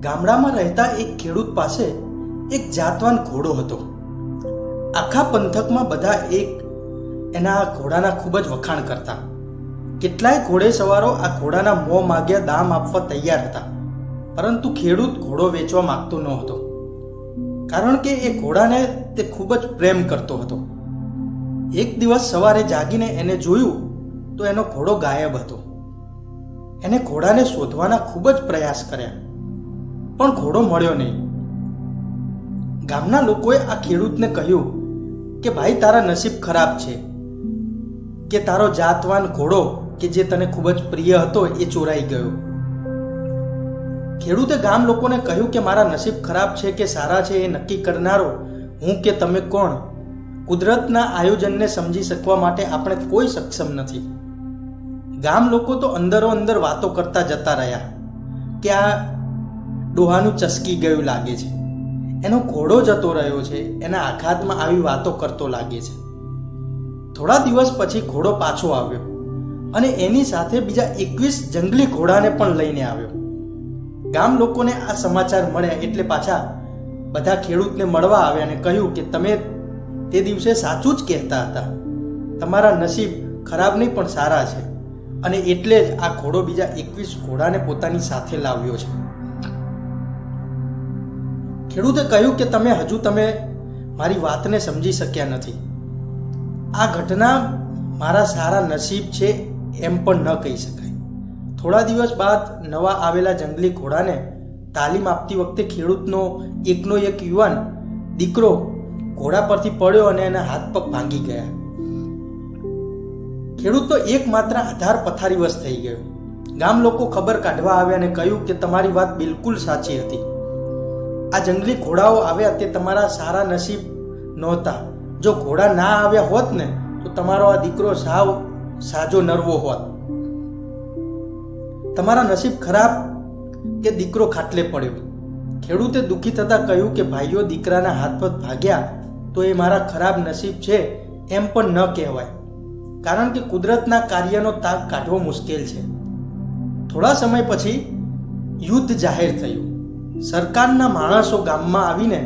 ગામડામાં રહેતા એક ખેડૂત પાસે એક જાતવાન ઘોડો હતો. આખા પંથકમાં બધા એક એના ઘોડાના ખૂબ જ વખાણ કરતા. કેટલાય ઘોડે સવારો આ ઘોડાના મોં માગ્યા દામ આપવા તૈયાર હતા. પરંતુ ખેડૂત ઘોડો વેચવા માંગતો ન હતો. કારણ કે એ ઘોડાને તે ખૂબ જ પ્રેમ કરતો હતો. એક દિવસ સવારે જાગીને એને જોયું તો એનો ઘોડો ગાયબ હતો. એને ઘોડાને શોધવાના ખૂબ જ પ્રયાસ કર્યા. પણ ઘોડો મળ્યો નહીં. ગામના લોકોએ આ ખેડૂતને કહ્યું કે, ભાઈ, તારા નસીબ ખરાબ છે. કે તારો જાતવાન ઘોડો, કે જે તને ખૂબ જ પ્રિય હતો, એ ચોરાઈ ગયો. ખેડૂતે ગામ લોકોને કહ્યું કે, મારા નસીબ ખરાબ છે કે સારા છે એ નક્કી કરનારો, હું કે તમે કોણ? કુદરતના આયોજનને સમજી શકવા માટે આપણે કોઈ સક્ષમ નથી. ગામ લોકો તો અંદરો અંદર વાતો કરતા જતા રહ્યા કે, આ ડોહાનું ચસકી ગયું લાગે છે. એનો ઘોડો જતો રહ્યો છે, એના આઘાતમાં આવી વાતો કરતો લાગે છે. થોડા દિવસ પછી ઘોડો પાછો આવ્યો અને એની સાથે બીજા એકવીસ જંગલી ઘોડાને પણ લઈને આવ્યો. ગામ લોકોને આ સમાચાર મળ્યા એટલે પાછા બધા ખેડૂતને મળવા આવ્યા અને કહ્યું કે તમે તે દિવસે સાચું જ કહેતા હતા. તમારા નસીબ ખરાબ નહીં, પણ સારા છે. અને એટલે જ આ ઘોડો બીજા એકવીસ ઘોડાને પોતાની સાથે લાવ્યો છે. ખેડૂતે કહ્યું કે તમે હજુ તમે મારી વાતને સમજી શક્યા નથી. આ ઘટના મારા સારા નસીબ છે એમ પણ ન કહી શકાય. થોડા દિવસ બાદ નવા આવેલા જંગલી ઘોડાને તાલીમ આપતી વખતે ખેડૂતનો એકનો એક યુવાન દીકરો ઘોડા પરથી પડ્યો અને એના હાથ પગ ભાંગી ગયા. ખેડૂતનો એકમાત્ર આધાર પથારીવશ થઈ ગયો. ગામ લોકો ખબર કાઢવા આવ્યા અને કહ્યું કે તમારી વાત બિલકુલ સાચી હતી. આ જંગલી ઘોડાઓ આવ્યા તે તમારા સારા નસીબ નહોતા. જો ઘોડા ના આવ્યા હોત ને, તો તમારો આ દીકરો સાવ સાજો નરવો હોત. તમારા નસીબ ખરાબ કે દીકરો ખાટલે પડ્યો? ખેડૂતે દુઃખી થતા કહ્યું કે, ભાઈઓ, દીકરાના હાથ પગ ભાગ્યા તો એ મારા ખરાબ નસીબ છે એમ પણ ન કહેવાય. કારણ કે કુદરતના કાર્યનો તાગ કાઢવો મુશ્કેલ છે. થોડા સમય પછી યુદ્ધ જાહેર થયું. સરકારના માણસો ગામમાં આવીને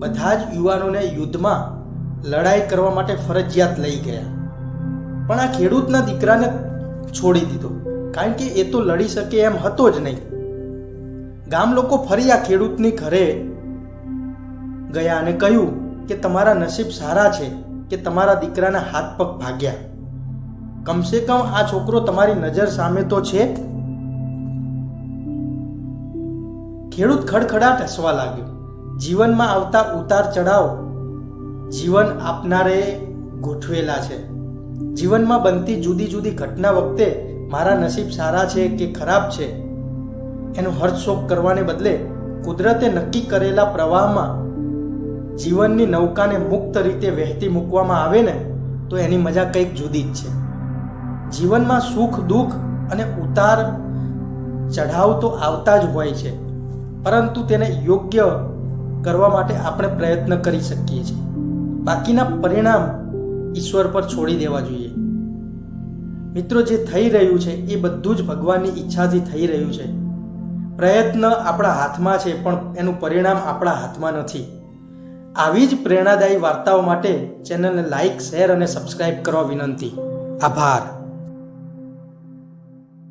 બધા જ યુવાનોને યુદ્ધમાં લડાઈ કરવા માટે ફરજિયાત લઈ ગયા. પણ આ ખેડૂતના દીકરાને છોડી દીધો, કારણ કે એ તો લડી શકે એમ હતો જ નહીં. ગામ લોકો ફરી આ ખેડૂતની ઘરે ગયા અને કહ્યું કે તમારા નસીબ સારા છે કે તમારા દીકરાના હાથ પગ ભાગ્યા. કમસે કમ આ છોકરો તમારી નજર સામે તો છે ખેડૂત ખડખડાટ હસવા લાગ્યો. જીવનમાં આવતા ઉતાર ચઢાવ જીવન આપનારે ગોઠવેલા છે. જીવનમાં બનતી જુદી જુદી ઘટના વખતે મારા નસીબ સારા છે કે ખરાબ છે? એનો હર્ષશોક કરવાને બદલે કુદરતે નક્કી કરેલા પ્રવાહમાં જીવનની નૌકાને મુક્ત રીતે વહેતી મૂકવામાં આવે ને, તો એની મજા કંઈક જુદી જ છે. જીવનમાં સુખ, દુઃખ અને ઉતાર ચઢાવ તો આવતા જ હોય છે. પરંતુ તેને યોગ્ય કરવા માટે આપણે પ્રયત્ન કરી શકીએ છીએ. બાકીના પરિણામ ઈશ્વર પર છોડી દેવા જોઈએ. મિત્રો, જે થઈ રહ્યું છે એ બધું જ ભગવાનની ઈચ્છાથી થઈ રહ્યું છે. પ્રયત્ન આપણા હાથમાં છે, પણ એનું પરિણામ આપણા હાથમાં નથી. આવી જ પ્રેરણાદાયી વાર્તાઓ માટે ચેનલને લાઇક શેર અને સબસ્ક્રાઇબ કરવા વિનંતી. આભાર.